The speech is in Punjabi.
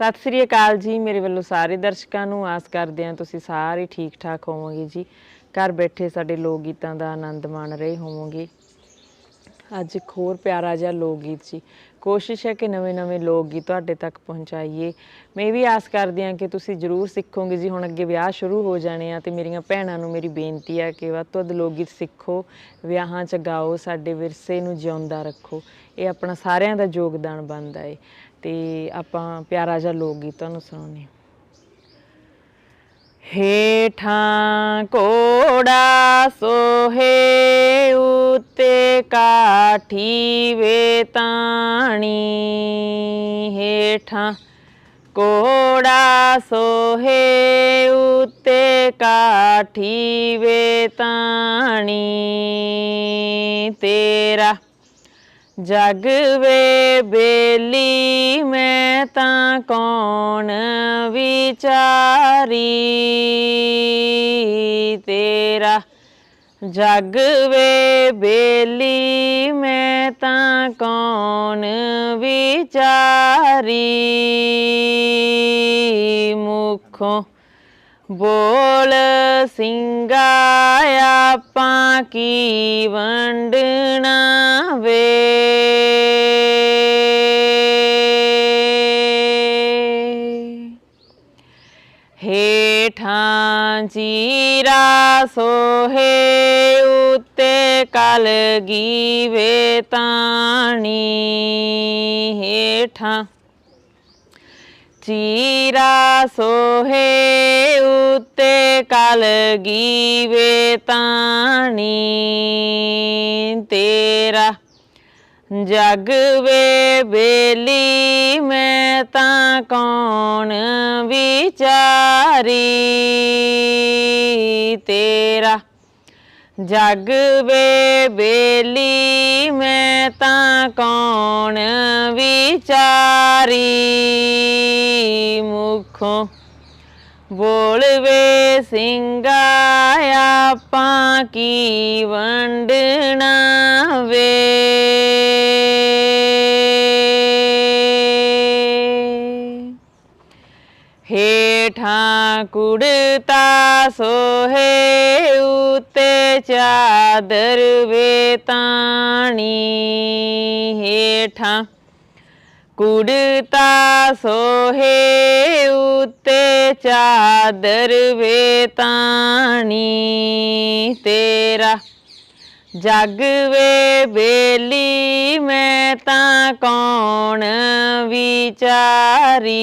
ਸਤਿ ਸ੍ਰੀ ਅਕਾਲ ਜੀ, ਮੇਰੇ ਵੱਲੋਂ ਸਾਰੇ ਦਰਸ਼ਕਾਂ ਨੂੰ ਆਸ ਕਰਦੇ ਹਾਂ ਤੁਸੀਂ ਸਾਰੇ ਠੀਕ ਠਾਕ ਹੋਵੋਗੇ ਜੀ। ਘਰ ਬੈਠੇ ਸਾਡੇ ਲੋਕ ਗੀਤਾਂ ਦਾ ਆਨੰਦ ਮਾਣ ਰਹੇ ਹੋਵੋਗੇ। ਅੱਜ ਇੱਕ ਹੋਰ ਪਿਆਰਾ ਜਿਹਾ ਲੋਕ ਗੀਤ ਜੀ ਕੋਸ਼ਿਸ਼ ਹੈ ਕਿ ਨਵੇਂ-ਨਵੇਂ ਲੋਕ ਗੀਤ ਤੁਹਾਡੇ ਤੱਕ ਪਹੁੰਚਾਈਏ। ਮੈਂ ਵੀ ਆਸ ਕਰਦੀ ਹਾਂ ਕਿ ਤੁਸੀਂ ਜਰੂਰ ਸਿੱਖੋਗੇ ਜੀ। ਹੁਣ ਅੱਗੇ ਵਿਆਹ ਸ਼ੁਰੂ ਹੋ ਜਾਣੇ ਆ ਤੇ ਮੇਰੀਆਂ ਭੈਣਾਂ ਨੂੰ ਮੇਰੀ ਬੇਨਤੀ ਹੈ ਕਿ ਵੱਧ ਤੋਂ ਵੱਧ ਲੋਕ ਗੀਤ ਸਿੱਖੋ, ਵਿਆਹਾਂ 'ਚ ਗਾਓ, ਸਾਡੇ ਵਿਰਸੇ ਨੂੰ ਜਿਉਂਦਾ ਰੱਖੋ। ਇਹ ਆਪਣਾ ਸਾਰਿਆਂ ਦਾ ਯੋਗਦਾਨ ਬਣਦਾ ਏ। ਤੇ ਆਪਾਂ ਪਿਆਰਾ ਜਿਹਾ ਲੋਕ ਗੀਤ ਤੁਹਾਨੂੰ ਸੁਣਾਉਂਦੇ ਹਾਂ। ਹੇਠਾਂ ਕੋੜਾ ਸੋਹੇ ਉਤੇ ਕਾਠੀ ਵੇ ਹੇਠਾਂ ਕੋੜਾ ਸੋਹੇ ਉਤੇ ਕਾਠੀ ਵੇਤਾਣੀ ਤੇਰਾ ਜਗ ਵੇ ਬੇਲੀ, ਮੈਂ ਤਾਂ ਕੌਣ ਵਿਚਾਰੀ? ਤੇਰਾ ਜਗ ਵੇ ਬੇਲੀ, ਮੈਂ ਤਾਂ ਕੌਣ ਵਿਚਾਰੀ? ਮੁਖੋਂ ਬੋਲ ਸਿੰਘਾ, ਆਪਾਂ ਕੀ ਵੰਡਣਾ? ਹੇਠਾਂ ਚੀਰਾ ਸੋਹੇ ਉਤੇ ਕਲਗੀ ਵੇ ਤਾਣੀ। ਹੇਠਾਂ ਚੀਰਾ ਸੋਹੇ ਉਤੇ ਕਲਗੀ ਵੇ ਤਾਣੀ। ਤੇਰਾ ਜਗ ਵੇ ਬੇਲੀ, ਮੈਂ ਤਾਂ ਕੌਣ ਵਿਚਾਰੀ? ਤੇਰਾ ਜਗ ਵੇ ਬੇਲੀ, ਮੈਂ ਤਾਂ ਕੌਣ ਵਿਚਾਰੀ? ਮੁਖੋਂ ਬੋਲਵੇ ਸਿੰਘਾ ਆਪਾਂ ਕੀ ਵੰਡਣਾ? ਹੇਠਾਂ ਕੁੜਤਾ ਸੋਹੇ ਉਤੇ ਚਾਦਰ ਵੇ ਤਾਣੀ ਹੇਠਾਂ ਕੁੜਤਾ ਸੋਹੇ ਉਤੇ ਚਾਦਰ ਵੇ ਤੇਰਾ ਜਗ ਵੇ ਬੇਲੀ ਮੈਂ ਤਾਂ ਕੌਣ ਵਿਚਾਰੀ।